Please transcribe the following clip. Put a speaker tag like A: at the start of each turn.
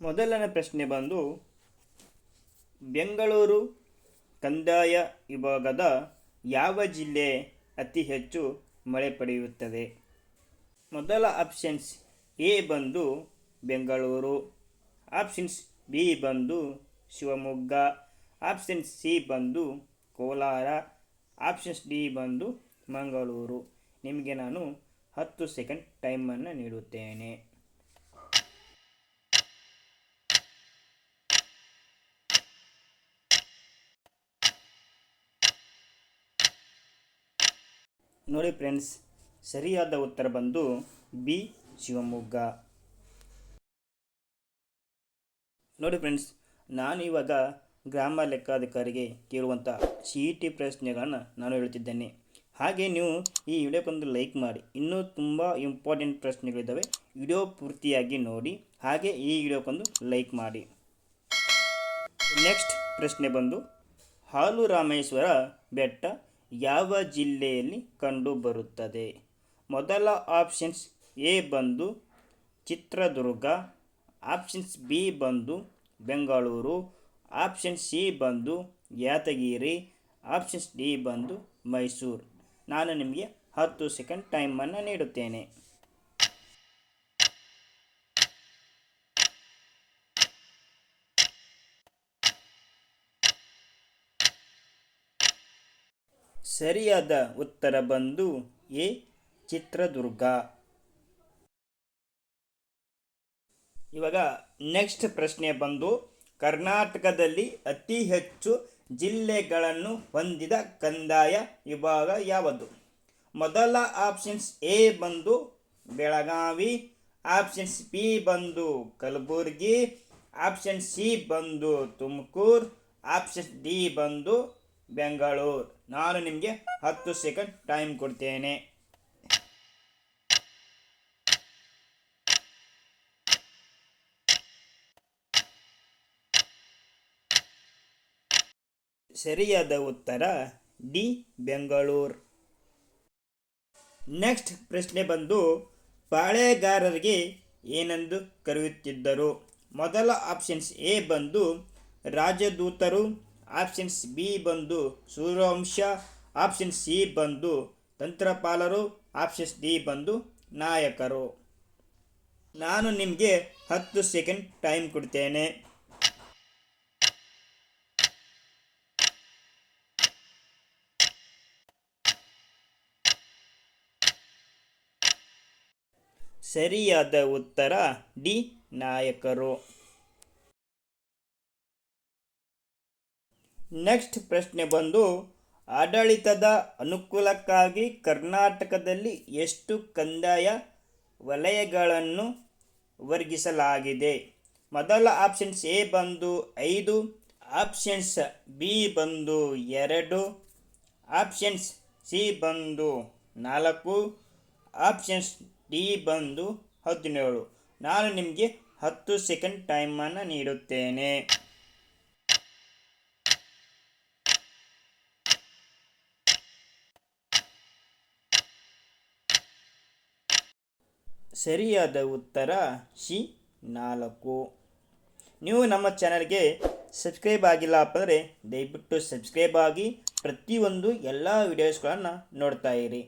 A: ಮೊದಲನೇ ಪ್ರಶ್ನೆ ಬಂದು, ಬೆಂಗಳೂರು ಕಂದಾಯ ವಿಭಾಗದ ಯಾವ ಜಿಲ್ಲೆ ಅತಿ ಹೆಚ್ಚು ಮಳೆ ಪಡೆಯುತ್ತದೆ? ಮೊದಲ ಆಪ್ಷನ್ಸ್ ಎ ಬಂದು ಬೆಂಗಳೂರು ಆಪ್ಷನ್ಸ್ ಬಿ ಬಂದು ಶಿವಮೊಗ್ಗ ಆಪ್ಷನ್ಸ್ ಸಿ ಬಂದು ಕೋಲಾರ ಆಪ್ಷನ್ಸ್ ಡಿ ಬಂದು ಮಂಗಳೂರು. ನಿಮಗೆ ನಾನು ಹತ್ತು ಸೆಕೆಂಡ್ ಟೈಮನ್ನು ನೀಡುತ್ತೇನೆ. ನೋಡಿ ಫ್ರೆಂಡ್ಸ್, ಸರಿಯಾದ ಉತ್ತರ ಬಂದು ಬಿ ಶಿವಮೊಗ್ಗ. ನೋಡಿ ಫ್ರೆಂಡ್ಸ್, ನಾನು ಇವಾಗ ಗ್ರಾಮ ಲೆಕ್ಕಾಧಿಕಾರಿಗೆ ಕೇಳುವಂಥ ಸಿ ಇ ಟಿ ಪ್ರಶ್ನೆಗಳನ್ನು ನಾನು ಹೇಳುತ್ತಿದ್ದೇನೆ ಹಾಗೆ ನೀವು ಈ ವಿಡಿಯೋಕ್ಕೊಂದು ಲೈಕ್ ಮಾಡಿ. ಇನ್ನೂ ತುಂಬ ಇಂಪಾರ್ಟೆಂಟ್ ಪ್ರಶ್ನೆಗಳಿದ್ದಾವೆ ವಿಡಿಯೋ ಪೂರ್ತಿಯಾಗಿ ನೋಡಿ. ಹಾಗೆ ಈ ವಿಡಿಯೋಕ್ಕೊಂದು ಲೈಕ್ ಮಾಡಿ. ನೆಕ್ಸ್ಟ್ ಪ್ರಶ್ನೆ ಬಂದು, ಹಾಲು ರಾಮೇಶ್ವರ ಬೆಟ್ಟ ಯಾವ ಜಿಲ್ಲೆಯಲ್ಲಿ ಕಂಡುಬರುತ್ತದೆ? ಮೊದಲ ಆಪ್ಷನ್ಸ್ ಎ ಬಂದು ಚಿತ್ರದುರ್ಗ, ಆಪ್ಷನ್ಸ್ ಬಿ ಬಂದು ಬೆಂಗಳೂರು ಆಪ್ಷನ್ ಸಿ ಬಂದು ಯಾದಗಿರಿ, ಆಪ್ಷನ್ಸ್ ಡಿ ಬಂದು ಮೈಸೂರು. ನಾನು ನಿಮಗೆ ಹತ್ತು ಸೆಕೆಂಡ್ ಟೈಮನ್ನು ನೀಡುತ್ತೇನೆ. ಸರಿಯಾದ ಉತ್ತರ ಬಂದು ಎ, ಚಿತ್ರದುರ್ಗ. ಇವಾಗ ನೆಕ್ಸ್ಟ್ ಪ್ರಶ್ನೆ ಬಂದು, ಕರ್ನಾಟಕದಲ್ಲಿ ಅತಿ ಹೆಚ್ಚು ಜಿಲ್ಲೆಗಳನ್ನು ಹೊಂದಿದ ಕಂದಾಯ ವಿಭಾಗ ಯಾವುದು? ಮೊದಲ ಆಪ್ಷನ್ಸ್ ಎ ಬಂದು ಬೆಳಗಾವಿ ಆಪ್ಷನ್ಸ್ ಬಿ ಬಂದು ಕಲಬುರಗಿ ಆಪ್ಷನ್ ಸಿ ಬಂದು ತುಮಕೂರು ಆಪ್ಷನ್ ಡಿ ಬಂದು ಬೆಂಗಳೂರು. ನಾನು ನಿಮಗೆ ಹತ್ತು ಸೆಕೆಂಡ್ ಟೈಮ್ ಕೊಡ್ತೇನೆ. ಸರಿಯಾದ ಉತ್ತರ ಡಿ, ಬೆಂಗಳೂರು. ನೆಕ್ಸ್ಟ್ ಪ್ರಶ್ನೆ ಬಂದು, ಪಾಳೆಗಾರರಿಗೆ ಏನೆಂದು ಕರೆಯುತ್ತಿದ್ದರು? ಮೊದಲ ಆಪ್ಷನ್ಸ್ ಎ ಬಂದು, ರಾಜದೂತರು ಆಪ್ಷನ್ಸ್ ಬಿ ಬಂದು ಸೂರ್ಯವಂಶ, ಆಪ್ಷನ್ ಸಿ ಬಂದು ತಂತ್ರಪಾಲರು ಆಪ್ಷನ್ಸ್ ಡಿ ಬಂದು ನಾಯಕರು. ನಾನು ನಿಮಗೆ ಹತ್ತು ಸೆಕೆಂಡ್ ಟೈಮ್ ಕೊಡ್ತೇನೆ. ಸರಿಯಾದ ಉತ್ತರ ಡಿ ನಾಯಕರು. ನೆಕ್ಸ್ಟ್ ಪ್ರಶ್ನೆ ಬಂದು, ಆಡಳಿತದ ಅನುಕೂಲಕ್ಕಾಗಿ ಕರ್ನಾಟಕದಲ್ಲಿ ಎಷ್ಟು ಕಂದಾಯ ವಲಯಗಳನ್ನು ವರ್ಗಿಸಲಾಗಿದೆ? ಮೊದಲ ಆಪ್ಷನ್ಸ್ ಎ ಬಂದು ಐದು ಆಪ್ಷನ್ಸ್ ಬಿ ಬಂದು ಎರಡು ಆಪ್ಷನ್ಸ್ ಸಿ ಬಂದು ನಾಲ್ಕು ಆಪ್ಷನ್ಸ್ ಡಿ ಬಂದು ಹದಿನೇಳು. ನಾನು ನಿಮಗೆ ಹತ್ತು ಸೆಕೆಂಡ್ ಟೈಮನ್ನು ನೀಡುತ್ತೇನೆ. ಸರಿಯಾದ ಉತ್ತರ ಸಿ, ನಾಲ್ಕು. ನೀವು ನಮ್ಮ ಚಾನಲ್ಗೆ ಸಬ್ಸ್ಕ್ರೈಬ್ ಆಗಿಲ್ಲ ಅಂದರೆ ದಯವಿಟ್ಟು ಸಬ್ಸ್ಕ್ರೈಬ್ ಆಗಿ ಪ್ರತಿಯೊಂದು ಎಲ್ಲ ವಿಡಿಯೋಸ್ಗಳನ್ನು ನೋಡ್ತಾ ಇರಿ.